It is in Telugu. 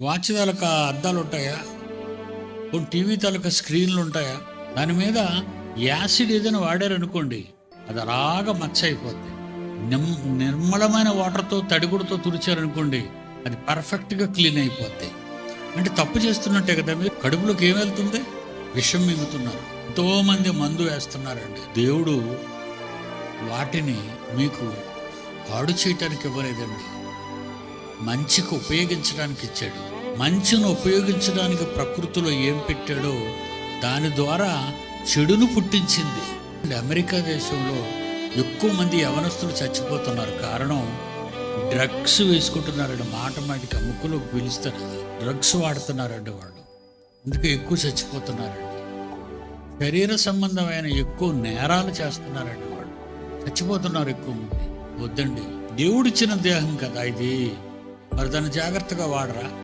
వాచ్ తాలూకా అద్దాలు ఉంటాయా కొన్ని టీవీ తాలూకా స్క్రీన్లు ఉంటాయా దాని మీద యాసిడ్ ఏదైనా వాడారనుకోండి అది అలాగా మచ్చ అయిపోద్ది నిమ్ నిర్మలమైన వాటర్తో తడిగుడితో తుడిచారనుకోండి అది పర్ఫెక్ట్గా క్లీన్ అయిపోద్ది అంటే తప్పు చేస్తున్నట్టే కదా మీరు? కడుపులోకి ఏం వెళ్తుంది? విషం మింగుతున్నారు. ఎంతో మంది మందు వేస్తున్నారండి. దేవుడు వాటిని మీకు పాడు చేయటానికి ఇవ్వలేదండి. మంచికి ఉపయోగించడానికి ఇచ్చాడు. మంచిని ఉపయోగించడానికి ప్రకృతిలో ఏం పెట్టాడో దాని ద్వారా చెడును పుట్టించింది. అమెరికా దేశంలో ఎక్కువ మంది యవనస్తులు చచ్చిపోతున్నారు. కారణం డ్రగ్స్ వేసుకుంటున్నారండి మాట మాటికి అమ్ముకులు పిలిస్తే డ్రగ్స్ వాడుతున్నారండి వాళ్ళు. అందుకే ఎక్కువ చచ్చిపోతున్నారండి శరీర సంబంధమైన ఎక్కువ నేరాలు చేస్తున్నారండి వాళ్ళు. చచ్చిపోతున్నారు ఎక్కువ మంది. వద్దండి. దేవుడిచ్చిన దేహం కదా ఇది. మరి దాన్ని జాగ్రత్తగా వాడరా.